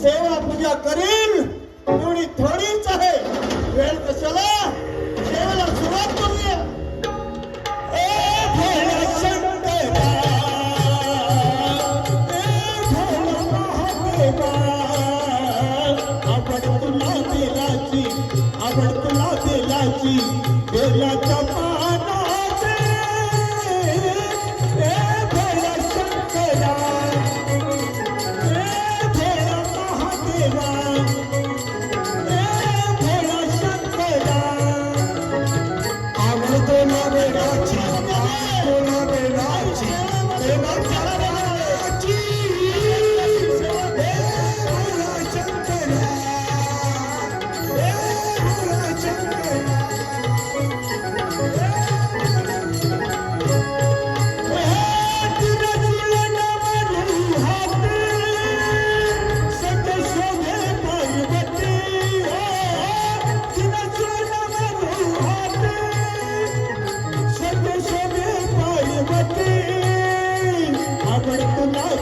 सेवा पूजा करील एवढी थोडीच आहे. वेळ कशाला? सेवेला सुरुवात करूया. आपण भोला शंकरा, ए तुला दिलाची आवड तुला बेलाची बेलाच्या